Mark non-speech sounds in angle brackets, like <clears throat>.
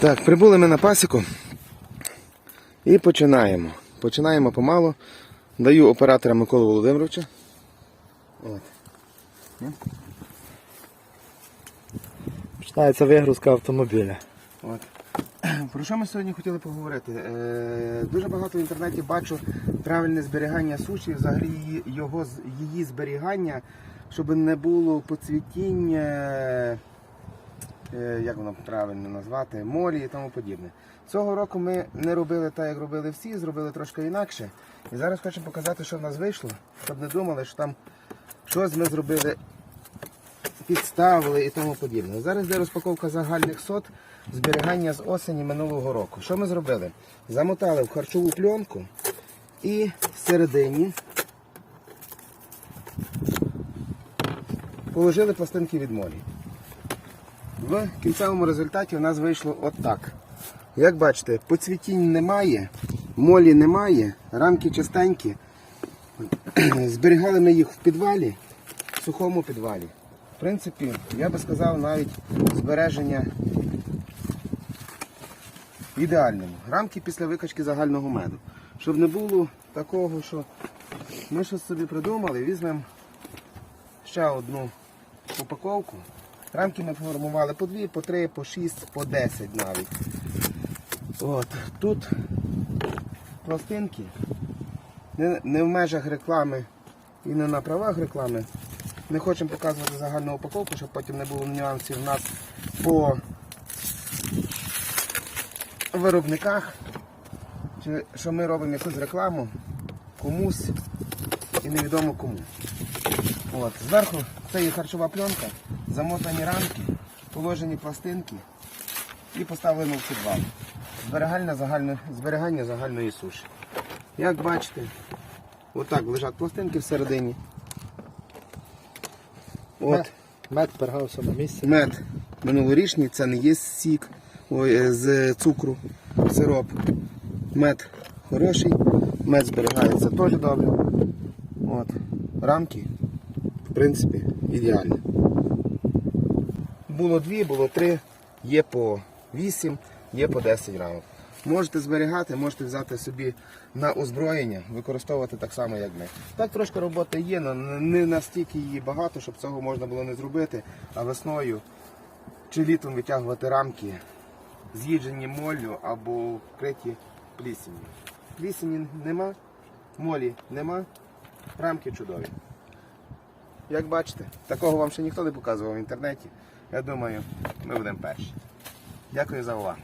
Так, прибули ми на пасіку і починаємо. Починаємо помалу. Даю оператора Миколу Володимировича. От. Починається вигрузка автомобіля. От. <clears throat> Про що ми сьогодні хотіли поговорити? Е, дуже багато в інтернеті бачу правильне зберігання суші, взагалі його, її зберігання, щоб не було поцвітіння, як воно правильно назвати, молі і тому подібне. Цього року ми не робили так, як робили всі, зробили трошки інакше. І зараз хочу показати, що в нас вийшло, щоб не думали, що там щось ми зробили підставили і тому подібне. Зараз йде розпаковка загальних сот зберігання з осені минулого року. Що ми зробили? Замотали в харчову пленку і всередині положили пластинки від молі. В кінцевому результаті у нас вийшло отак. Як бачите, поцвітінь немає, молі немає, рамки чистенькі. <clears throat> Зберігали ми їх в підвалі, в сухому підвалі. В принципі, я би сказав, навіть збереження в ідеальному. Рамки після викачки загального меду. Щоб не було такого, що ми щось собі придумали, візьмемо ще одну упаковку. Рамки ми формували по 2, по 3, по 6, по 10 навіть. От. Тут пластинки не, не в межах реклами і не на правах реклами. Не хочемо показувати загальну упаковку, щоб потім не було нюансів в нас по виробниках, що ми робимо якусь рекламу комусь і невідомо кому. От. Зверху це є харчова пленка, замотані рамки, положені пластинки і поставлено в підвал. Зберігання, загальне, зберігання загальної суші. Як бачите, отак лежать пластинки всередині. От. Мед, мед пергався на місці. Мед минулорічний, це не є сік ой, е, з цукру, сироп. Мед хороший, мед зберігається теж добре. От. Рамки, принципі, ідеальні. Було дві, було три, є по 8, є по 10 грамів. Можете зберігати, можете взяти собі на озброєння, використовувати так само, як ми. Так трошки роботи є, але не настільки її багато, щоб цього можна було не зробити, а весною чи літом витягувати рамки, з'їджені моллю або вкриті плісенью. Плісені нема, молі нема, рамки чудові. Як бачите, такого вам ще ніхто не показував в інтернеті. Я думаю, ми будемо перші. Дякую за увагу.